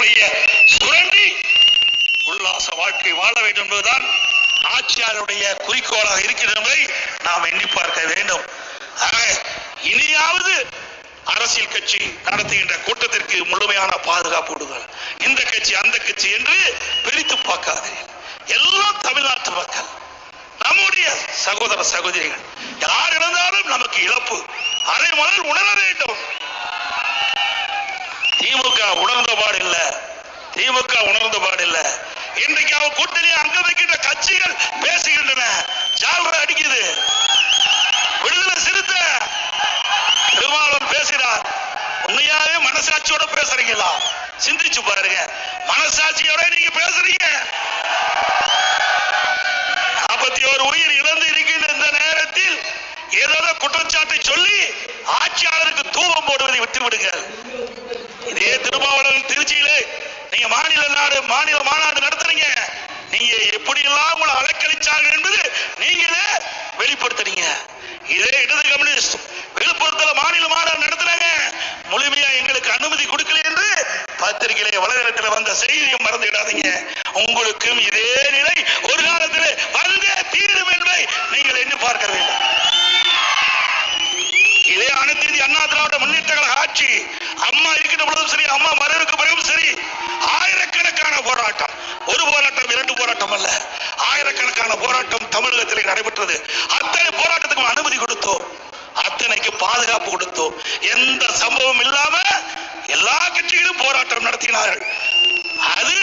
பேருடைய சுரண்டி உல்லாச வாழ்க்கை வாழ வேண்டும் என்பதுதான் ஆட்சியாளருடைய குறிக்கோளாக இருக்கிறது என்பதை நாம் எண்ணி பார்க்க வேண்டும். இனியாவது அரசியல் கட்சி நடத்துகின்ற கூட்டத்திற்கு முழுமையான பாதுகாப்பு கொடுங்கள். இந்த கட்சி அந்த கட்சி என்று பிரித்து பார்க்காது எல்லாம் தமிழ்நாட்டு மக்கள் நம்முடைய சகோதர சகோதரிகள் யார் இருந்தாலும் நமக்கு இழப்பு. அதை முதல் உணர வேண்டும். திமுக உணர்ந்த பாடில்ல திமுக உணர்ந்த பாடில்ல இன்றைக்கு அவன் கூட்டணி அங்க வைக்கின்ற கட்சிகள் பேசுகின்றன. ஜால்ரா அடிக்குது. விடுதலை சிறுத்த திருமாவளவன் பேசுகிறார். உண்மையாவே மனசாட்சியோட பேசுறீங்களா? சிந்திச்சு பாருங்க. மனசாட்சியோட நீங்க பேசுறீங்க. நாற்பத்தி ஒரு உயிர் இறந்து இருக்கின்ற இந்த நேரத்தில் ஏதோ குற்றச்சாட்டை சொல்லி ஆட்சியாளருக்கு தூவம் போடுவதை விட்டு விடுங்கள் இதே திருமாவளவன் திருச்சியிலே நீங்க மாநில நாடு மாநில மாநாடு நடத்துறீங்க நீங்க எப்படி எல்லாம் உங்களை அலக்களிச்சார்கள் என்பது நீங்களே வெளிப்படுத்துறீங்க இதே இடது கம்யூனிஸ்ட் விழுப்புரத்துல மாநில மாநாடு நடத்துறாங்க. முழுமையா எங்களுக்கு அனுமதி கொடுக்கல என்று பத்திரிகையிலே வலைதளத்தில் வந்த செய்தியை மறந்துவிடாதீங்க. உங்களுக்கும் இதே நிலை ஒரு காலத்தில் வந்தே தீரும் என்பதை நீங்கள் எண்ணி பார்க்க வேண்டும். இதே அனைத்து அண்ணா திராவிட முன்னேற்ற கழக ஆட்சி அம்மா இருக்கின்ற பொழுதும் சரி அம்மா மறைவுக்கு பிறகும் சரி போராட்டம் இரண்டு போராட்டம் அல்ல. ஆயிரக்கணக்கான போராட்டம் தமிழகத்தில் நடைபெற்றது. அத்தனை போராட்டத்துக்கும் அனுமதி கொடுத்தோம். அத்தனைக்கு பாதுகாப்பு கொடுத்தோம். எந்த சம்பவம் இல்லாம எல்லா கட்சிகளும் போராட்டம் நடத்தினார்கள். அது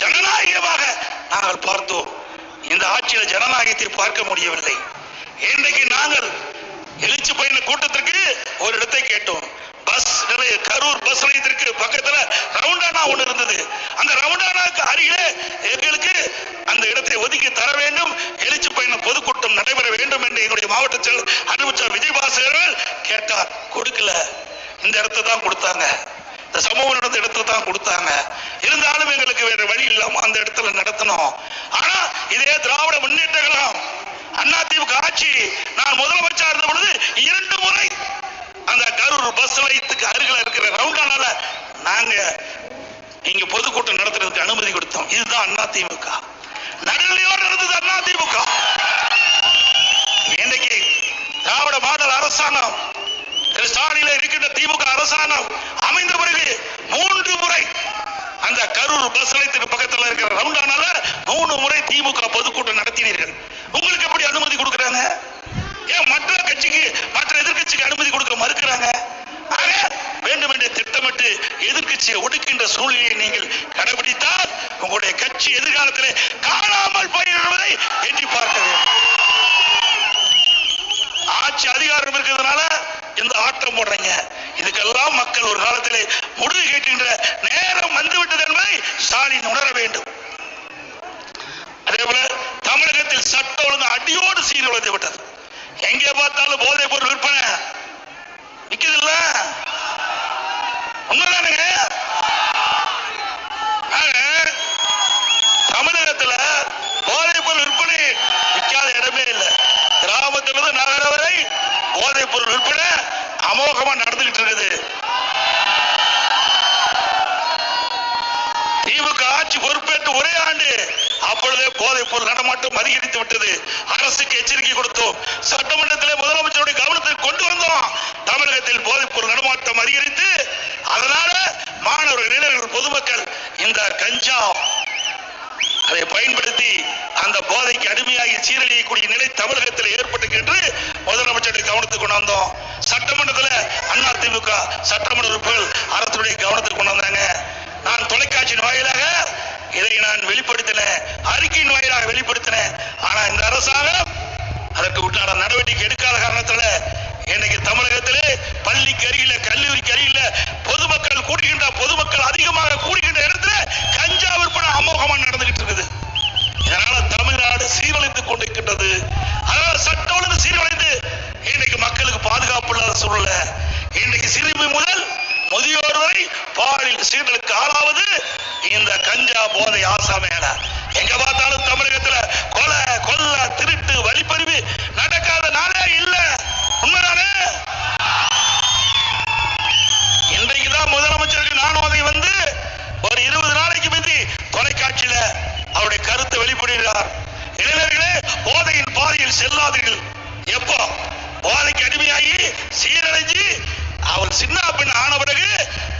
ஜனநாயகமாக நாங்கள் பார்த்தோம். இந்த ஆட்சியில் ஜனநாயகத்தை பார்க்க முடியவில்லை. இன்றைக்கு நாங்கள் எழுச்சி பயண கூட்டத்திற்கு ஒரு இடத்தை கேட்டோம். பஸ் கரூர் பஸ் நிலையத்திற்கு பக்கத்துல ரவுண்டா ரவுண்டானாக்கு அருகிலே எங்களுக்கு அந்த இடத்தை ஒதுக்கி தர வேண்டும். எழுச்சி பயணம் பொதுக்கூட்டம் நடைபெற வேண்டும் என்று எங்களுடைய மாவட்ட செயலர் அறிவிச்சார் விஜயபாஸ்கர் கேட்டார். கொடுக்கல. இந்த இடத்தை தான் கொடுத்தாங்க. இந்த சமூகம் நடந்த இடத்தை தான் கொடுத்தாங்க. இருந்தாலும் எங்களுக்கு வேற வழி இல்லாம அந்த இடத்துல நடத்தணும். ஆனா இதே திராவிட முன்னேற்ற கழகம் அதிமுக ஆட்சி நான் முதலமைச்சா இருந்த பொழுது இரண்டு முறை அந்த கரூர் பஸ் நிலையத்துக்கு அருகில் இருக்கிற ரவுண்டானால நாங்க இங்க பொதுக்கூட்டம் நடத்த அர்த்தம். கொடுத்தோம் இதுதான் அதிமுக நடுநிலையோடு இருந்தது அதிமுக இன்னைக்கு திராவிட மாடல் அரசாங்கம் திரு ஸ்டாலினில் இருக்கின்ற திமுக அரசாங்கம் அமைந்த பிறகு மூன்று முறை அந்த கரூர் பஸ் நிலையத்துக்கு பக்கத்தில் இருக்கிற ரவுண்டானால மூணு முறை திமுக பொதுக்கூட்டம் நடத்தினீர்கள். உங்களுக்கு எப்படி அனுமதி கொடுக்குறாங்க? ஏன் மற்ற கட்சிக்கு மற்ற எதிர்கட்சிக்கு அனுமதி கொடுக்க மறுக்கிறாங்க? வேண்டும் என்று திட்டமிட்டு எதிர்கட்சியை ஒடுக்கின்ற சூழ்நிலையை நீங்கள் கடைபிடித்தால் உங்களுடைய கட்சி எதிர்காலத்தில் காணாமல் போயிருப்பதை எண்ணி பார்க்க வேண்டும். ஆட்சி அதிகாரம் இருக்கிறதுனால இந்த ஆட்டம் போடுறீங்க. இதுக்கெல்லாம் மக்கள் ஒரு காலத்திலே முடிவு கேட்கின்ற நேரம் வந்துவிட்டது என்பதை ஸ்டாலின் உணர வேண்டும். அதே போல தமிழகத்தில் சட்ட ஒழுங்கு அடியோடு சீர் விட்டது. எங்கே பார்த்தாலும் போதைப் பொருள் விற்பனை. நிக்குது இல்ல உண்மைதானுங்க ஆக, தமிழகத்துல போதைப் பொருள் விற்பனை விற்காத இடமே இல்லை கிராமத்திலிருந்து நகரம் வரை போதைப் பொருள் விற்பனை அமோகமா நடந்துகிட்டு இருக்குது திமுக ஆட்சி பொறுப்பேற்று ஒரே ஆண்டு அப்பொழுதே போதைப் பொருள் நடமாட்டம் அதிகரித்து விட்டது. அரசுக்கு எச்சரிக்கை கொடுத்தோம். சட்டமன்றத்திலே முதலமைச்சருடைய கவனத்தில் கொண்டு வந்தோம். தமிழகத்தில் போதைப்பொருள் நடமாட்டம் அதிகரித்து அதனால மாணவர்கள் இளைஞர்கள் பொதுமக்கள் இந்த கஞ்சா அதை பயன்படுத்தி அந்த போதைக்கு அடிமையாகி சீரழியக்கூடிய நிலை தமிழகத்தில் ஏற்பட்டு என்று முதலமைச்சருடைய கவனத்துக்கு கொண்டு வந்தோம். சட்டமன்றத்தில் அதிமுக சட்டமன்ற உறுப்பினர்கள் அரசுடைய கவனத்துக்கு கொண்டு வந்தாங்க. நான் தொலைக்காட்சியின் வாயிலாக இதை நான் வெளிப்படுத்தினேன் அறிக்கையின் வாயிலாக வெளிப்படுத்தினேன் ஆனா இந்த அரசாங்கம் அதற்கு உண்டான நடவடிக்கை எடுக்காத காரணத்துல இன்னைக்கு தமிழகத்திலே பள்ளிக்கு அருகில கல்லூரிக்கு அருகில பொதுமக்கள் கூடுகின்ற பொதுமக்கள் அதிகமாக கூடுகின்ற இடத்துல கஞ்சா விற்பனை அமோகமா நடந்துகிட்டு இருக்குது. இதனால தமிழ்நாடு சீரழித்துக் கொண்டிருக்கின்றது அதனால சட்ட ஒழுங்கு சீரழிந்து இன்னைக்கு மக்களுக்கு பாதுகாப்பு இல்லாத சூழ்நிலை இன்னைக்கு சிறுமி முதல் முதியோர் வரை பாலியல் சீர்களுக்கு ஆளாவது இந்த கஞ்சா போதை ஆசா மேல எங்க பார்த்தாலும் தமிழகத்துல கொலை கொல்ல திருட்டு வழிப்பறிவு நடக்காத நாளே இல்ல உண்மைதானே இன்றைக்குதான் முதலமைச்சருக்கு நானும் அதை வந்து ஒரு இருபது சீரழிஞ்சு அவர் சின்ன பின் ஆன பிறகு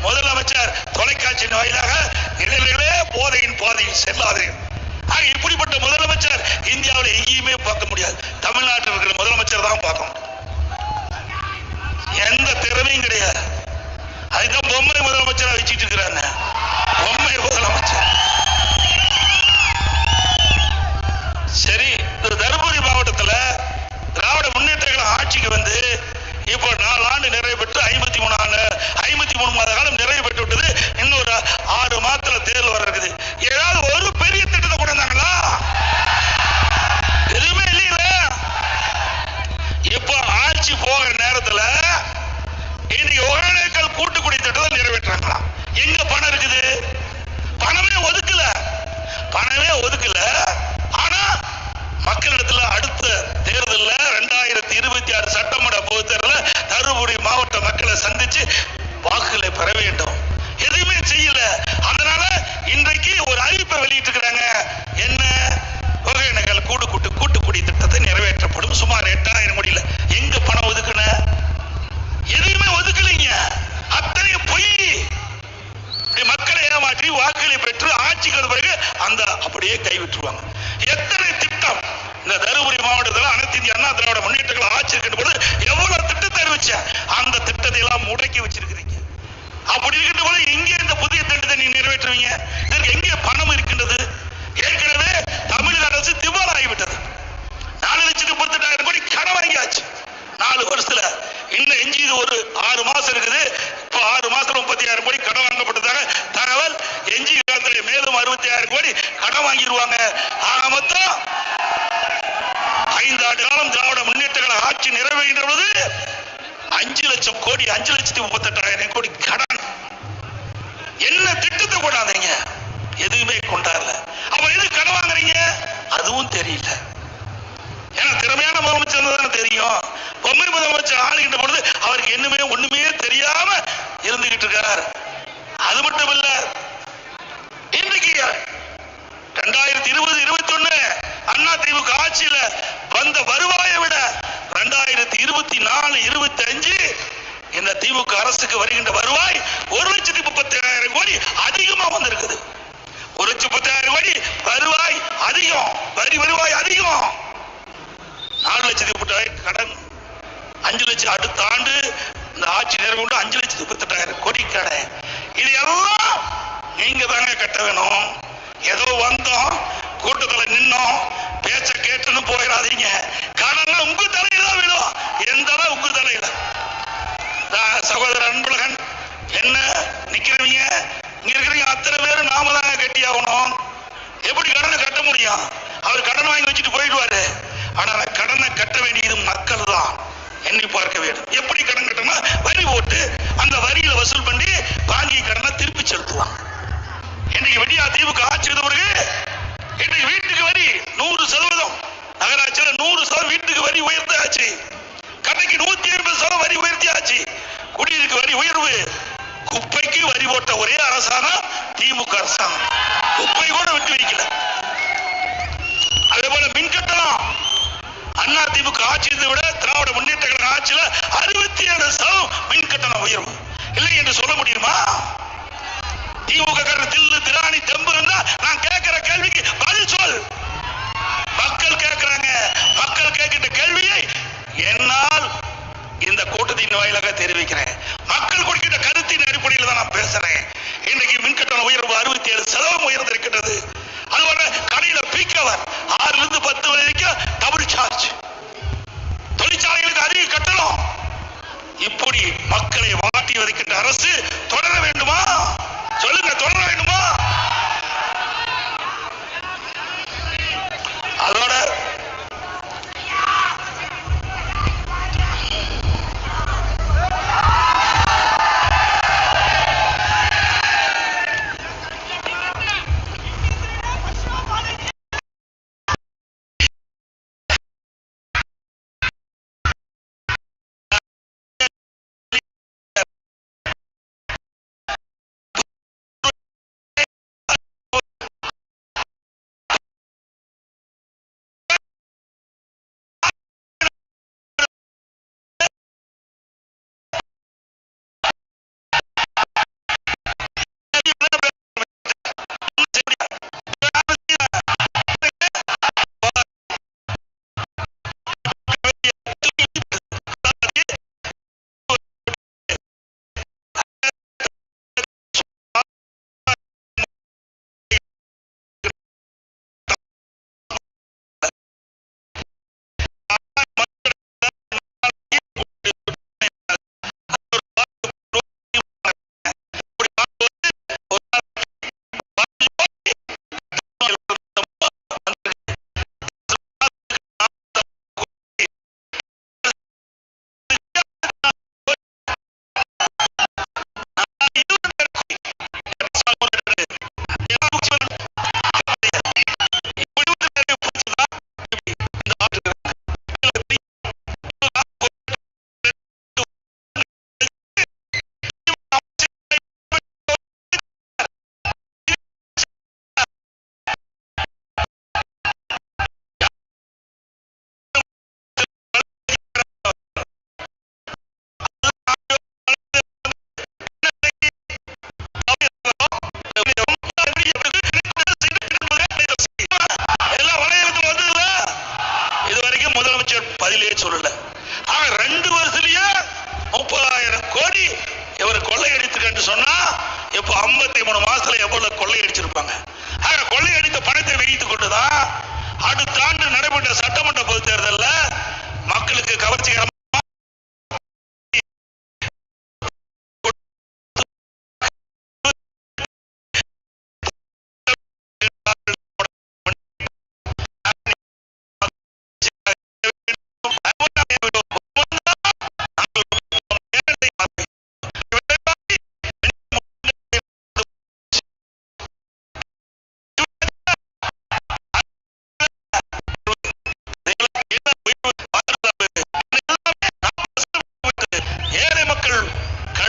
முதலமைச்சர் தொலைக்காட்சியின் வாயிலாக இளைஞர்களே போதையின் பாதையில் செல்லாதீர்கள். ஆக இப்படிப்பட்ட முதலமைச்சர் இந்தியாவில் எங்கேயுமே பார்க்க முடியாது. தமிழ்நாட்டில் இருக்கிற முதலமைச்சர் தான் பார்க்க முடியும் எந்த திறமையும் கிடையாது. அதுதான் பொம்மை முதலமைச்சரா வச்சுட்டு இருக்கிறாங்க பொம்மை முதலமைச்சர். அஞ்சு லட்சம் அடுத்த ஆண்டு இந்த ஆட்சி நேரம் கொண்டு அஞ்சு லட்சத்தி முப்பத்தெட்டாயிரம் கோடி கடன் இது எல்லாம் நீங்க தாங்க கட்ட வேணும். ஏதோ வந்தோம் கூட்டத்துல நின்னோம் பேச்ச கேட்டுன்னு போயிடாதீங்க. கடன் உங்க தலையில விடும் எந்த உங்க தலையில? சகோதரர் அன்பழகன் என்ன நிக்கிறவங்க? இங்க இருக்கிறவங்க அத்தனை பேரும் நாம தாங்க கட்டி ஆகணும் எப்படி கடனை கட்ட முடியும்? அவர் கடன் வாங்கி வச்சுட்டு போயிடுவாரு. ஆனா அந்த கடனை கட்ட வேண்டியது மக்கள் தான் எண்ணி பார்க்க வேண்டும். எப்படி கடன் கட்டணும் வரி போட்டு அந்த வரியில வசூல் பண்ணி வாங்கிய கடனை திருப்பி செலுத்துவாங்க. இன்னைக்கு வெடியா தீவுக்கு ஆட்சி இருந்த பிறகு இன்னைக்கு வீட்டுக்கு வரி நூறு சதவீதம். நகராட்சியில் நூறு சதவீதம் வீட்டுக்கு வரி உயர்த்தாச்சு கடைக்கு நூத்தி ஐம்பது சதவீதம் வரி உயர்த்தியாச்சு. குடியிருக்கு வரி உயர்வு. குப்பைக்கு வரி போட்ட ஒரே அரசாங்கம் திமுக அரசாங்கம். குப்பை கூட விட்டு வைக்கல அதே போல மின் கட்டணம் அண்ணா திமுக ஆட்சியை விட ஆட்சியில அறுபத்தி ஏழு சதவீதம் மின் கட்டணம் உயரும் இல்லை என்று சொல்ல முடியுமா? திமுக காரர் தில்லு திராணி தெம்பு இருந்தா நான் கேட்கிற கேள்விக்கு பதில் சொல். மக்கள் கேட்கிறாங்க. மக்கள் கேட்கின்ற கேள்வியை என்னால் இந்த கூட்டத்தின் வாயிலாக தெரிவிக்கிறேன். மக்கள் கொடுக்கின்ற கருத்தின் அடிப்படையில் தான் நான் பேசுறேன். இன்னைக்கு மின்கட்டண உயர்வு அறுபத்தி ஏழு சதவீதம் உயர்ந்திருக்கின்றது.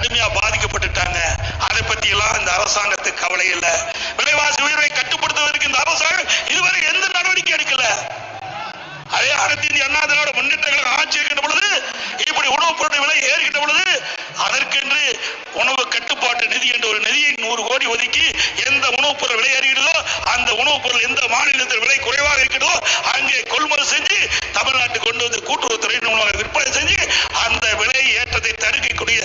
கடுமையா பாதிக்கப்பட்டுட்டாங்க. அதை பத்தி எல்லாம் இந்த அரசாங்கத்துக்கு கவலை இல்ல. விலைவாசி உயர்வை கட்டுப்படுத்துவதற்கு இந்த அரசாங்கம் இதுவரை எந்த நடவடிக்கை எடுக்கல. அதே அனைத்து இந்திய அண்ணா திராவிட முன்னேற்ற ஆட்சி இருக்கின்ற பொழுது இப்படி உணவுப் பொருட்கள் விலை ஏறுகின்ற பொழுது அதற்கென்று உணவு கட்டுப்பாட்டு நிதி என்ற ஒரு நிதியை நூறு கோடி ஒதுக்கி எந்த உணவுப் பொருள் விலை ஏறுகிறதோ அந்த உணவுப் பொருள் எந்த மாநிலத்தில் விலை குறைவாக இருக்கிறதோ அங்கே கொள்முதல் செஞ்சு தமிழ்நாட்டுக்கு கொண்டு வந்து கூட்டுறவுத்துறை மூலமாக விற்பனை செஞ்சு அந்த விலை ஏற்றத்தை தடுக்கக்கூடிய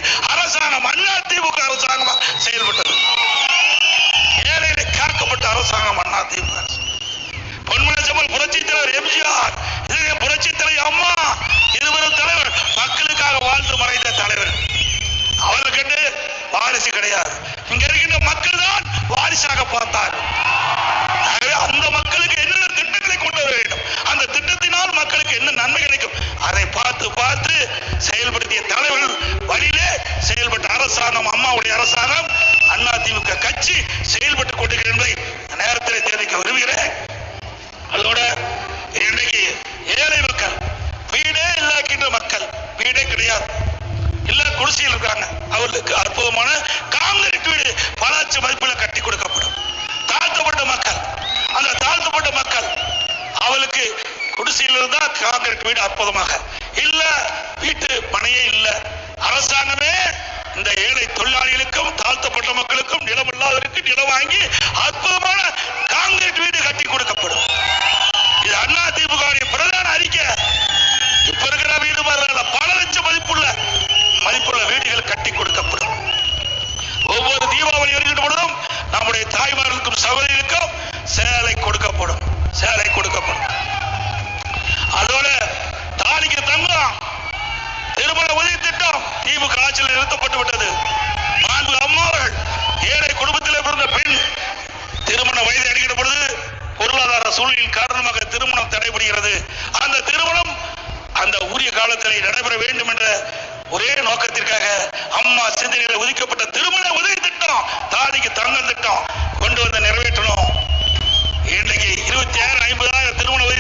அரசாங்கம் அரசாங்கம் அண்ணா திமுக கட்சி செயல்பட்டுக் கொண்டிருக்கிறது என்பதை நேரத்தில் தெரிவிக்க விரும்புகிறேன். அதோட இன்றைக்கு ஏழை மக்கள் வீடே இல்லாக்கின்ற மக்கள் வீடே கிடையாது. இல்ல குடிசையில் இருக்காங்க அவர்களுக்கு அற்புதமான காங்கிரீட் வீடு பல லட்சம் மதிப்பில் கட்டி கொடுக்கப்படும். தாழ்த்தப்பட்ட மக்கள் அந்த தாழ்த்தப்பட்ட மக்கள் அவளுக்கு குடிசையில் இருந்தா காங்கிரீட் வீடு அற்புதமாக. இல்ல வீட்டு பணியே இல்லை. அரசாங்கமே இந்த ஏழை தொழிலாளிகளுக்கும் தாழ்த்தப்பட்ட மக்களுக்கும் நிலம் இல்லாதவருக்கு நிலம் வாங்கி அற்புதமான காங்கிரீட் வீடு கட்டி கொடுக்கப்படும் இது அண்ணா திமுக பிரதான அறிக்கை இப்ப இருக்கிற வீடு மாதிரி பல லட்சம் மதிப்புள்ள மதிப்புள்ள வீடுகள் கட்டி கொடுக்கப்படும் ஒவ்வொரு தீபாவளி வருகின்ற பொழுதும் நம்முடைய தாய்மார்களுக்கும் சகோதரிகளுக்கும் சேலை கொடுக்கப்படும் சேலை கொடுக்கப்படும் அதோட தாலிக்கு தங்கம் திருமண உதவி திட்டம் திமுக ஆட்சியில் நிறுத்தப்பட்டு விட்டது மாண்பு அம்மாவர்கள் ஏழை குடும்பத்தில் பிறந்த பெண் திருமண வயது அடைகிற பொழுது பொருளாதார சூழலின் காரணமாக திருமணம் தடைபடுகிறது அந்த திருமணம் அந்த உரிய நடைபெற வேண்டும் என்ற ஒரே நோக்கத்திற்காக அம்மா சிந்தனையில் ஒதுக்கப்பட்ட திருமண உதவி திட்டம் தாலிக்கு தங்கம் திட்டம் கொண்டு வந்து நிறைவேற்றணும். இன்னைக்கு இருபத்தி ஆறு ஐம்பதாயிரம் திருமண உதவி